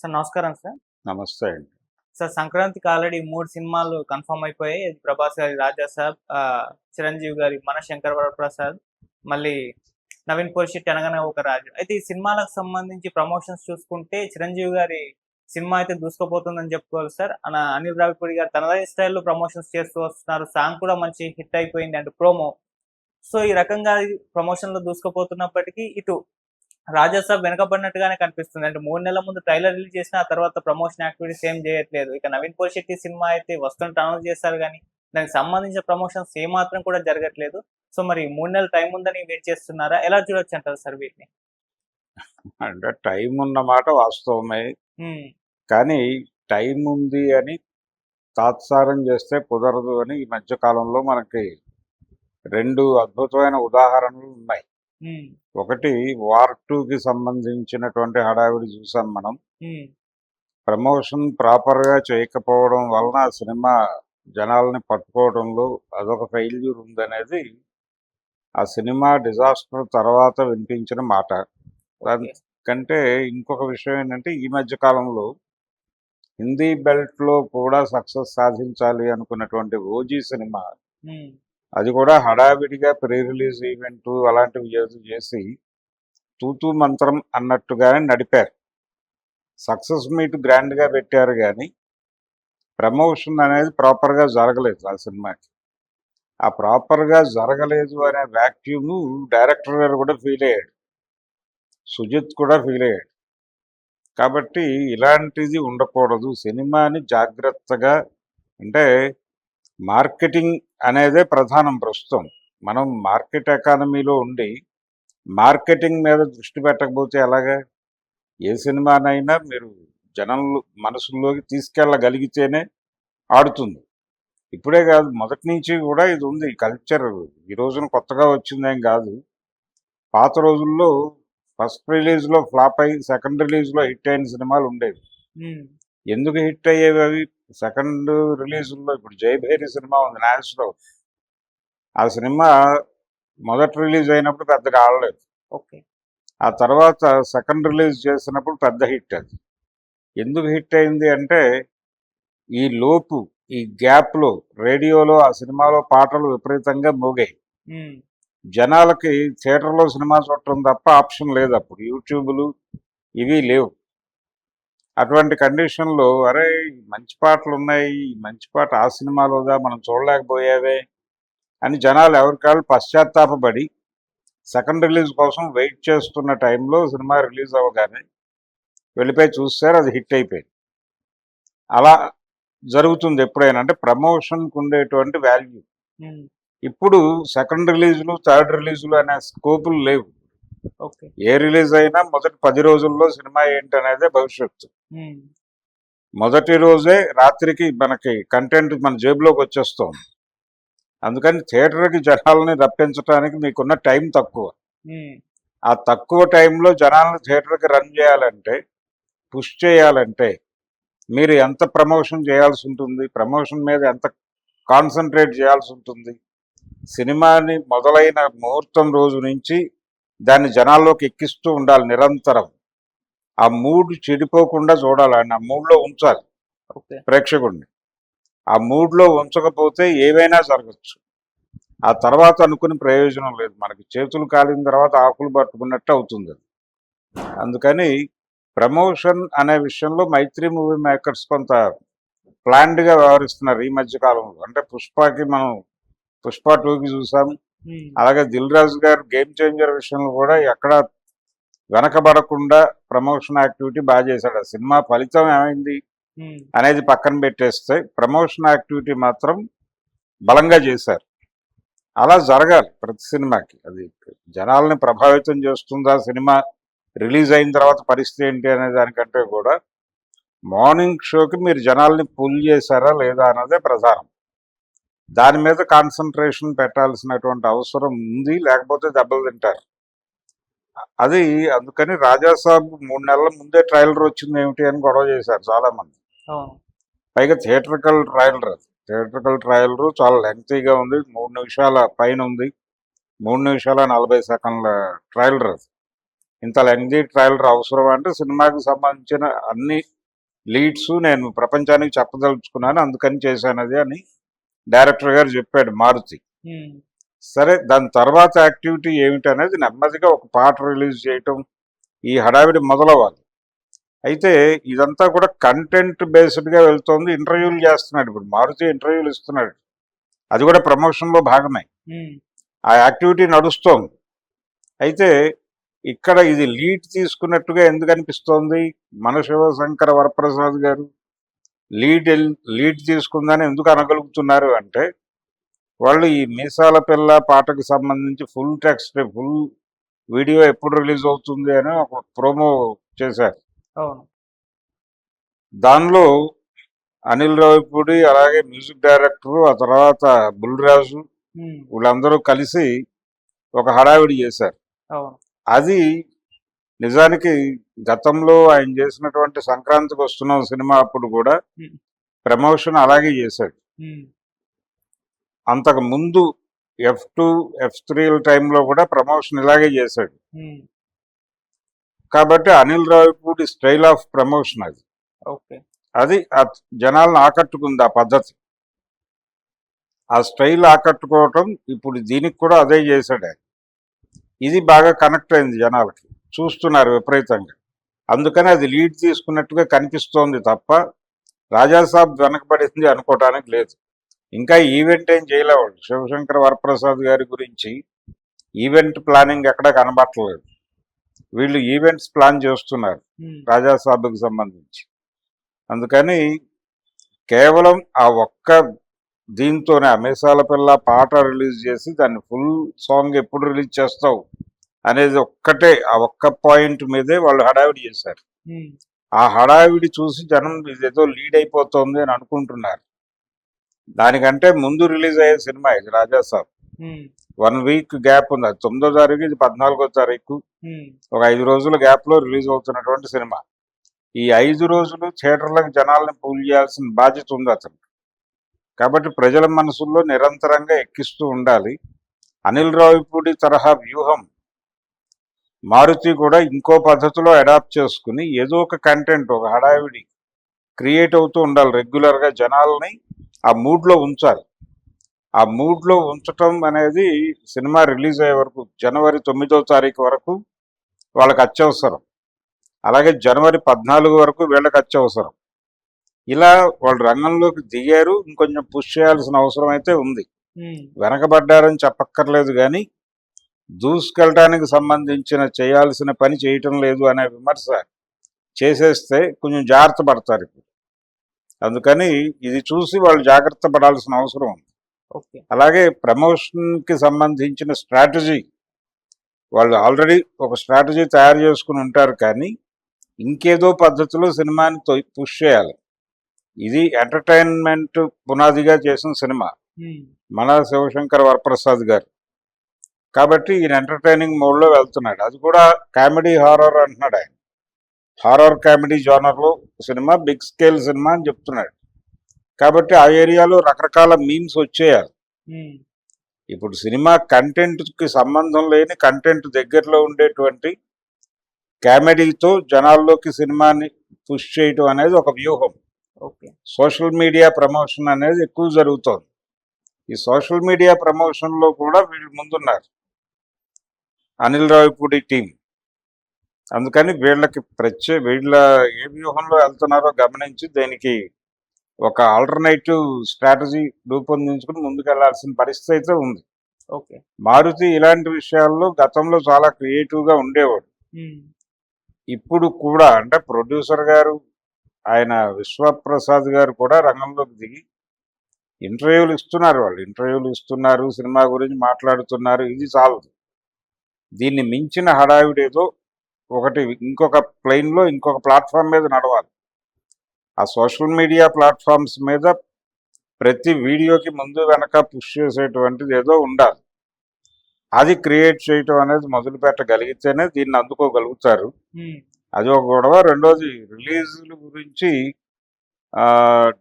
Sir నమస్కారం sir. నమస్తే అండి. సార్ సంక్రాంతికి ఆల్రెడీ మూడు సినిమాలు కన్ఫర్మ్ అయిపోయాయి. ప్రభాస్ గారి రాజా సాబ్ చిరంజీవి గారి మన శంకర్ వరప్రసాద్ మళ్ళీ నవీన్ పోషిట్ అనగానే ఒక రాజు. అయితే ఈ సినిమాలకు సంబంధించి ప్రమోషన్స్ చూసుకుంటే చిరంజీవి గారి సినిమా అయితే దూసుకుపోతుందని చెప్పుకోవాలి సార్. అన అనిల్ రావిపూడి గారు తనదే స్టైల్లో ప్రమోషన్స్ చేస్తూ వస్తున్నారు. సాంగ్ కూడా మంచి హిట్ అయిపోయింది అండ్ ప్రోమో. సో ఈ రకంగా ప్రమోషన్లో దూసుకుపోతున్నప్పటికీ ఇటు రాజాసాబ్ వెనకబడినట్టుగానే కనిపిస్తుంది. అంటే మూడు నెలల ముందు ట్రైలర్ రిలీజ్ చేసిన ఆ తర్వాత ప్రమోషన్ యాక్టివిటీస్ ఏం చేయట్లేదు. ఇక నవీన్ పోషెట్టి సినిమా అయితే వస్తుంటే అనౌన్స్ చేస్తారు కానీ దానికి సంబంధించిన ప్రమోషన్స్ ఏమాత్రం కూడా జరగట్లేదు. సో మరి మూడు నెలల టైం ఉందని వెయిట్ చేస్తున్నారా? ఎలా చూడొచ్చు అంటారు సార్ వీటిని? అంటే టైం ఉన్న మాట వాస్తవమే. కానీ టైం ఉంది అని తాత్సారం చేస్తే కుదరదు అని ఈ మధ్య కాలంలో మనకి రెండు అద్భుతమైన ఉదాహరణలు ఉన్నాయి. ఒకటి వార్ టూకి సంబంధించినటువంటి హడావిడి చూసాం మనం. ప్రమోషన్ ప్రాపర్గా చేయకపోవడం వలన సినిమా జనాల్ని పట్టుకోవడంలో అదొక ఫెయిల్యూర్ ఉందనేది ఆ సినిమా డిజాస్టర్ తర్వాత వినిపించిన మాట. ఓకే. కంటే ఇంకొక విషయం ఏంటంటే ఈ మధ్య కాలంలో హిందీ బెల్ట్లో కూడా సక్సెస్ సాధించాలి అనుకున్నటువంటి ఓజీ సినిమా అది కూడా హడావిడిగా ప్రీ రిలీజ్ ఈవెంట్ అలాంటివి చేసి తూతూ మంత్రం అన్నట్టుగానే నడిపారు. సక్సెస్ మీట్ గ్రాండ్గా పెట్టారు కానీ ప్రమోషన్ అనేది ప్రాపర్గా జరగలేదు ఆ సినిమాకి. ఆ ప్రాపర్గా జరగలేదు అనే వ్యాక్యూమ్ డైరెక్టర్ గారు కూడా ఫీల్ అయ్యాడు. సుజిత్ కూడా ఫీల్ అయ్యాడు. కాబట్టి ఇలాంటిది ఉండకూడదు. సినిమాని జాగ్రత్తగా అంటే మార్కెటింగ్ అనేదే ప్రధానం ప్రస్తుతం. మనం మార్కెట్ ఎకానమీలో ఉండి మార్కెటింగ్ మీద దృష్టి పెట్టకపోతే ఎలాగా? ఏ సినిమానైనా మీరు జనంలో మనసుల్లోకి తీసుకెళ్ళగలిగితేనే ఆడుతుంది. ఇప్పుడే కాదు మొదటి నుంచి కూడా ఇది ఉంది. కల్చర్ ఈ రోజున కొత్తగా వచ్చిందేం కాదు. పాత రోజుల్లో ఫస్ట్ రిలీజ్లో ఫ్లాప్ అయ్యి సెకండ్ రిలీజ్లో హిట్ అయిన సినిమాలు ఉండేవి. ఎందుకు హిట్ అయ్యేవి అవి? సెకండ్ రిలీజ్లో ఇప్పుడు జయభేరి సినిమా ఉంది నాగేశ్వరరావు. ఆ సినిమా మొదటి రిలీజ్ అయినప్పుడు పెద్దగా ఆడలేదు. ఓకే. ఆ తర్వాత సెకండ్ రిలీజ్ చేసినప్పుడు పెద్ద హిట్ అది. ఎందుకు హిట్ అయింది అంటే ఈ లోపు ఈ గ్యాప్లో రేడియోలో ఆ సినిమాలో పాటలు విపరీతంగా మోగాయి. జనాలకి థియేటర్లో సినిమా చూడటం తప్ప ఆప్షన్ లేదు అప్పుడు. యూట్యూబ్లు ఇవి లేవు. అటువంటి కండిషన్లో అరే మంచి పాటలు ఉన్నాయి మంచి పాట ఆ సినిమాలోదా మనం చూడలేకపోయావే అని జనాలు ఎవరికాళ్ళు పశ్చాత్తాపపడి సెకండ్ రిలీజ్ కోసం వెయిట్ చేస్తున్న టైంలో సినిమా రిలీజ్ అవ్వగానే వెళ్ళిపోయి చూస్తారు అది హిట్ అయిపోయింది. అలా జరుగుతుంది ఎప్పుడైనా అంటే ప్రమోషన్కి ఉండేటువంటి వాల్యూ ఇప్పుడు సెకండ్ రిలీజులు థర్డ్ రిలీజులు అనే స్కోపులు లేవు. ఏ రిలీజ్ అయినా మొదటి పది రోజుల్లో సినిమా ఏంటి అనేది భవిష్యత్తు మొదటి రోజే రాత్రికి మనకి కంటెంట్ మన జేబులోకి వచ్చేస్తుంది. అందుకని థియేటర్కి జనాలని రప్పించడానికి మీకున్న టైం తక్కువ. ఆ తక్కువ టైంలో జనాలను థియేటర్కి రన్ చేయాలంటే పుష్ చేయాలంటే మీరు ఎంత ప్రమోషన్ చేయాల్సి ఉంటుంది ప్రమోషన్ మీద ఎంత కాన్సన్ట్రేట్ చేయాల్సి ఉంటుంది సినిమాని మొదలైన ముహూర్తం రోజు నుంచి దాన్ని జనాల్లోకి ఎక్కిస్తూ ఉండాలి నిరంతరం. ఆ మూడ్ చెడిపోకుండా చూడాలి ఆయన ఆ మూడ్లో ఉంచాలి ప్రేక్షకుడిని. ఆ మూడ్లో ఉంచకపోతే ఏవైనా జరగచ్చు. ఆ తర్వాత అనుకుని ప్రయోజనం లేదు. మనకి చేతులు కాలిన తర్వాత ఆకులు పట్టుకున్నట్టు అవుతుంది అది. అందుకని ప్రమోషన్ అనే విషయంలో మైత్రి మూవీ మేకర్స్ కొంత ప్లాన్డ్గా వ్యవహరిస్తున్నారు ఈ మధ్య కాలంలో. అంటే పుష్పకి మనం పుష్ప టూకి చూసాం. ఉమ్, అలాగే దిల్ రాజు గారు గేమ్ చేంజర్ విషయంలో కూడా ఎక్కడ వెనకబడకుండా ప్రమోషన్ యాక్టివిటీ బాగా చేశాడు. ఆ సినిమా ఫలితం ఏమైంది అనేది పక్కన పెట్టేస్తే ప్రమోషన్ యాక్టివిటీ మాత్రం బలంగా చేశారు. అలా జరగాలి ప్రతి సినిమాకి. అది జనాల్ని ప్రభావితం చేస్తుందా సినిమా రిలీజ్ అయిన తర్వాత పరిస్థితి ఏంటి అనే దానికంటే కూడా మార్నింగ్ షోకి మీరు జనాల్ని పుల్ చేశారా లేదా అన్నదే ప్రధానం. దాని మీద కాన్సన్ట్రేషన్ పెట్టాల్సినటువంటి అవసరం ఉంది లేకపోతే దెబ్బలు తింటారు. అది అందుకని రాజాసాబ్ మూడు నెలల ముందే ట్రైలర్ వచ్చింది ఏమిటి అని గొడవ చేశారు చాలా మంది పైగా థియేట్రికల్ ట్రయలర్ అది. థియేట్రికల్ ట్రయలర్ చాలా లెంగ్తీగా ఉంది మూడు నిమిషాల పైన ఉంది మూడు నిమిషాల నలభై సెకండ్ల ట్రయలర్ అది. ఇంత లెంగ్దీ ట్రైలర్ అవసరం అంటే సినిమాకి సంబంధించిన అన్ని లీడ్స్ నేను ప్రపంచానికి చెప్పదలుచుకున్నాను అందుకని చేశానది అని డైరెక్టర్ గారు చెప్పాడు మారుతి. సరే దాని తర్వాత యాక్టివిటీ ఏమిటి అనేది నెమ్మదిగా ఒక పాట రిలీజ్ చేయటం ఈ హడావిడి మొదలవ్వాలి. అయితే ఇదంతా కూడా కంటెంట్ బేస్డ్గా వెళ్తోంది ఇంటర్వ్యూలు చేస్తున్నాడు. ఇప్పుడు మారుతి ఇంటర్వ్యూలు ఇస్తున్నాడు. అది కూడా ప్రమోషన్లో భాగమే. ఆ యాక్టివిటీ నడుస్తోంది. అయితే ఇక్కడ ఇది లీడ్ తీసుకున్నట్టుగా ఎందుకు అనిపిస్తోంది? మన శివశంకర వరప్రసాద్ గారు లీడ్ లీడ్ తీసుకుందని ఎందుకు అనగలుగుతున్నారు అంటే వాళ్ళు ఈ మీసాల పిల్ల పాటకు సంబంధించి ఫుల్ టెక్స్ట్ ఫుల్ వీడియో ఎప్పుడు రిలీజ్ అవుతుంది అని ఒక ప్రోమో చేశారు. దానిలో అనిల్ రావిపూడి అలాగే మ్యూజిక్ డైరెక్టర్ ఆ తర్వాత బుల్రాజు వీళ్ళందరూ కలిసి ఒక హడావిడి చేశారు. అది నిజానికి గతంలో ఆయన చేసినటువంటి సంక్రాంతికి వస్తున్న సినిమా అప్పుడు కూడా. ప్రమోషన్ అలాగే చేశాడు. అంతకు ముందు ఎఫ్ టూ ఎఫ్ త్రీల టైంలో కూడా ప్రమోషన్ ఇలాగే చేశాడు. కాబట్టి Anil Ravipudi style of promotion అది. అది ఆ జనాలను ఆకట్టుకుంది ఆ పద్ధతి. ఆ స్టైల్ ఆకట్టుకోవటం ఇప్పుడు దీనికి కూడా అదే చేశాడు ఆయన. ఇది బాగా కనెక్ట్ అయింది జనాలకి. చూస్తున్నారు విపరీతంగా. అందుకని అది లీడ్ తీసుకున్నట్టుగా కనిపిస్తోంది తప్ప రాజాసాబ్ వెనకబడింది అనుకోవటానికి లేదు. ఇంకా ఈవెంట్ ఏం చేయలేవాడు శివశంకర్ వరప్రసాద్ గారి గురించి ఈవెంట్ ప్లానింగ్ ఎక్కడ కనబట్టలేదు వీళ్ళు ఈవెంట్స్ ప్లాన్ చేస్తున్నారు రాజాసాబ్కి సంబంధించి. అందుకని కేవలం ఆ ఒక్క దీంతోనే అమేసాల పిల్ల పాట రిలీజ్ చేసి దాన్ని ఫుల్ సాంగ్ ఎప్పుడు రిలీజ్ చేస్తావు? అనేది ఒక్కటే ఆ ఒక్క పాయింట్ మీదే వాళ్ళు హడావిడి చేశారు. ఆ హడావిడి చూసి జనం ఇదేదో లీడ్ అయిపోతుంది అని అనుకుంటున్నారు. దానికంటే ముందు రిలీజ్ అయ్యే సినిమా ఇది Rajasaab um, one week gap ఉంది. అది తొమ్మిదో తారీఖు ఇది పద్నాలుగో తారీఖు. ఒక ఐదు రోజుల గ్యాప్లో రిలీజ్ అవుతున్నటువంటి సినిమా. ఈ ఐదు రోజులు థియేటర్లకు జనాల్ని పూల్ చేయాల్సిన బాధ్యత ఉంది అతను కాబట్టి ప్రజల మనసుల్లో నిరంతరంగా ఎక్కిస్తూ ఉండాలి. అనిల్ రావిపూడి తరహా వ్యూహం మారుతి కూడా ఇంకో పద్ధతిలో అడాప్ట్ చేసుకుని ఏదో ఒక కంటెంట్ ఒక హడావిడి క్రియేట్ అవుతూ ఉండాలి. రెగ్యులర్గా జనాల్ని ఆ మూడ్లో ఉంచాలి. ఆ మూడ్లో ఉంచటం అనేది సినిమా రిలీజ్ అయ్యే వరకు జనవరి తొమ్మిదో తారీఖు వరకు వాళ్ళకి అత్యవసరం. అలాగే జనవరి పద్నాలుగు వరకు వీళ్ళకి అత్యవసరం. ఇలా వాళ్ళు రంగంలోకి దిగారు ఇంకొంచెం పుష్ చేయాల్సిన అవసరం అయితే ఉంది. వెనకబడ్డారని చెప్పక్కర్లేదు కానీ దూసుకెళ్ళడానికి సంబంధించిన చేయాల్సిన పని చేయటం లేదు అనే విమర్శ చేసేస్తే కొంచెం జాగ్రత్త పడతారు ఇప్పుడు. అందుకని ఇది చూసి వాళ్ళు జాగ్రత్త పడాల్సిన అవసరం ఉంది. అలాగే ప్రమోషన్కి సంబంధించిన స్ట్రాటజీ వాళ్ళు ఆల్రెడీ ఒక స్ట్రాటజీ తయారు చేసుకుని ఉంటారు కానీ ఇంకేదో పద్ధతిలో సినిమాని పుష్ చేయాలి. ఇది ఎంటర్టైన్మెంట్ పునాదిగా చేసిన సినిమా. మన శివశంకర్ వరప్రసాద్ గారు. కాబట్టి ఈయన ఎంటర్టైనింగ్ మోడ్లో వెళ్తున్నాడు. అది కూడా కామెడీ హారర్ అంటున్నాడు ఆయన. హారర్ కామెడీ జోనర్లో సినిమా బిగ్ స్కేల్ సినిమా అని చెప్తున్నాడు. కాబట్టి ఆ ఏరియాలో రకరకాల మీమ్స్ వచ్చేయాలి. ఉమ్, ఇప్పుడు సినిమా కంటెంట్కి సంబంధం లేని కంటెంట్ దగ్గరలో ఉండేటువంటి కామెడీతో జనాల్లోకి సినిమాని పుష్ చేయటం అనేది ఒక వ్యూహం. ఓకే. సోషల్ మీడియా ప్రమోషన్ అనేది ఎక్కువ జరుగుతోంది. ఈ సోషల్ మీడియా ప్రమోషన్లో కూడా వీళ్ళు ముందున్నారు. అనిల్ రావిపూడి టీం. అందుకని వీళ్ళకి ప్రత్యే వీళ్ళ ఏ వ్యూహంలో వెళ్తున్నారో గమనించి దీనికి ఒక ఆల్టర్నేటివ్ స్ట్రాటజీ రూపొందించుకుని ముందుకెళ్ళాల్సిన పరిస్థితి అయితే ఉంది. ఓకే. మారుతి ఇలాంటి విషయాల్లో గతంలో చాలా క్రియేటివ్గా ఉండేవాడు. ఉమ్, ఇప్పుడు కూడా అంటే ప్రొడ్యూసర్ గారు ఆయన విశ్వప్రసాద్ గారు కూడా రంగంలోకి దిగి ఇంటర్వ్యూలు ఇస్తున్నారు వాళ్ళు. ఇంటర్వ్యూలు ఇస్తున్నారు సినిమా గురించి మాట్లాడుతున్నారు. ఇది చాలదు. దీన్ని మించిన హడావిడి ఏదో ఒకటి ఇంకొక ప్లెయిన్లో ఇంకొక ప్లాట్ఫామ్ మీద నడవాలి. ఆ సోషల్ మీడియా ప్లాట్ఫామ్స్ మీద ప్రతి వీడియోకి ముందు వెనక పుష్ చేసేటువంటిది ఏదో ఉండాలి. అది క్రియేట్ చేయటం అనేది మొదలు పెట్టగలిగితేనే దీన్ని అందుకోగలుగుతారు. అది ఒక గొడవ. రెండోది రిలీజుల గురించి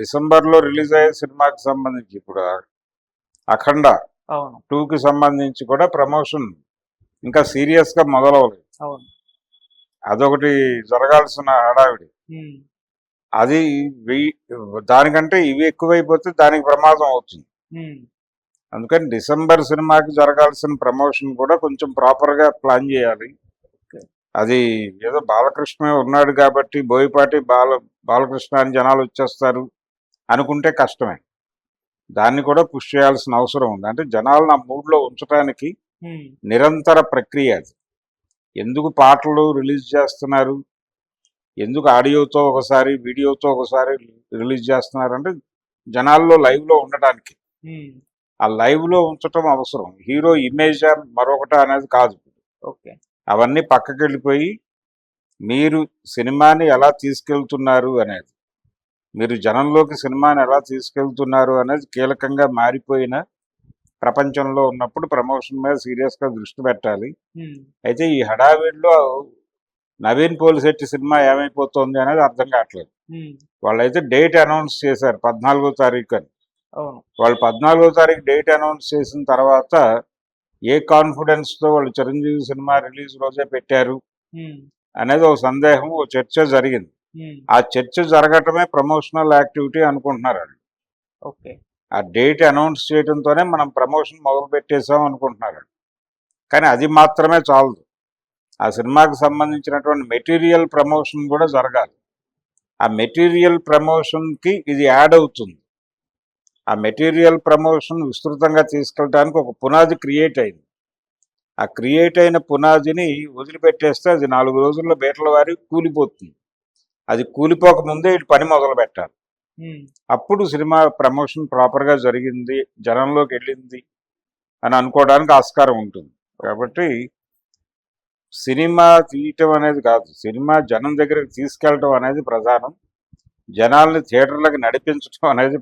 డిసెంబర్లో రిలీజ్ అయ్యే సినిమాకి సంబంధించి ఇప్పుడు అఖండ టూకి సంబంధించి కూడా ప్రమోషన్ ఇంకా సీరియస్గా మొదలవలేదు అవును. అదొకటి జరగాల్సిన హడావిడి. అది దానికంటే ఇవి ఎక్కువైపోతే దానికి ప్రమాదం అవుతుంది. అందుకని డిసెంబర్ సినిమాకి జరగాల్సిన ప్రమోషన్ కూడా కొంచెం ప్రాపర్గా ప్లాన్ చేయాలి. అది ఏదో బాలకృష్ణ ఉన్నాడు కాబట్టి బోయపాటి బాల బాలకృష్ణ అని జనాలు వచ్చేస్తారు అనుకుంటే కష్టమే. దాన్ని కూడా పుష్ చేయాల్సిన అవసరం ఉంది. అంటే జనాలను ఆ మూడ్లో ఉంచడానికి నిరంతర ప్రక్రియ అది. ఎందుకు పాటలు రిలీజ్ చేస్తున్నారు? ఎందుకు ఆడియోతో ఒకసారి వీడియోతో ఒకసారి రిలీజ్ చేస్తున్నారు అంటే జనాల్లో లైవ్లో ఉండడానికి ఉమ్, ఆ లైవ్లో ఉంచటం అవసరం. హీరో ఇమేజ్ మరొకట అనేది కాదు. ఓకే. అవన్నీ పక్కకి వెళ్ళిపోయి మీరు సినిమాని ఎలా తీసుకెళ్తున్నారు అనేది మీరు జనంలోకి సినిమాని ఎలా తీసుకెళ్తున్నారు అనేది కీలకంగా మారిపోయిన ప్రపంచంలో ఉన్నప్పుడు ప్రమోషన్ మీద సీరియస్గా దృష్టి పెట్టాలి. అయితే ఈ హడావిడిలో నవీన్ పోలిశెట్టి సినిమా ఏమైపోతుంది అనేది అర్థం కావట్లేదు. వాళ్ళైతే డేట్ అనౌన్స్ చేశారు పద్నాలుగో తారీఖు అని. వాళ్ళు పద్నాలుగో తారీఖు డేట్ అనౌన్స్ చేసిన తర్వాత ఏ కాన్ఫిడెన్స్తో వాళ్ళు చిరంజీవి సినిమా రిలీజ్ రోజే పెట్టారు అనేది ఒక సందేహం ఒక చర్చ జరిగింది. ఆ చర్చ జరగటమే ప్రమోషనల్ యాక్టివిటీ అనుకుంటున్నారు వాళ్ళు. ఓకే. ఆ డేట్ అనౌన్స్ చేయడంతోనే మనం ప్రమోషన్ మొదలు పెట్టేసాం అనుకుంటున్నారు కానీ అది మాత్రమే చాలదు. ఆ సినిమాకి సంబంధించినటువంటి మెటీరియల్ ప్రమోషన్ కూడా జరగాలి. ఆ మెటీరియల్ ప్రమోషన్కి ఇది యాడ్ అవుతుంది. ఆ మెటీరియల్ ప్రమోషన్ విస్తృతంగా తీసుకెళ్ళడానికి ఒక పునాది క్రియేట్ అయింది. ఆ క్రియేట్ అయిన పునాదిని వదిలిపెట్టేస్తే అది నాలుగు రోజుల్లో బీటల వారి కూలిపోతుంది. అది కూలిపోక ముందే ఇటు పని మొదలు పెట్టాలి అప్పుడు సినిమా ప్రమోషన్ ప్రాపర్గా జరిగింది జనంలోకి వెళ్ళింది అని అనుకోవడానికి ఆస్కారం ఉంటుంది. కాబట్టి సినిమా తీయటం అనేది కాదు సినిమా జనం దగ్గరికి తీసుకెళ్ళటం అనేది ప్రధానం. జనాల్ని థియేటర్లకు నడిపించడం అనేది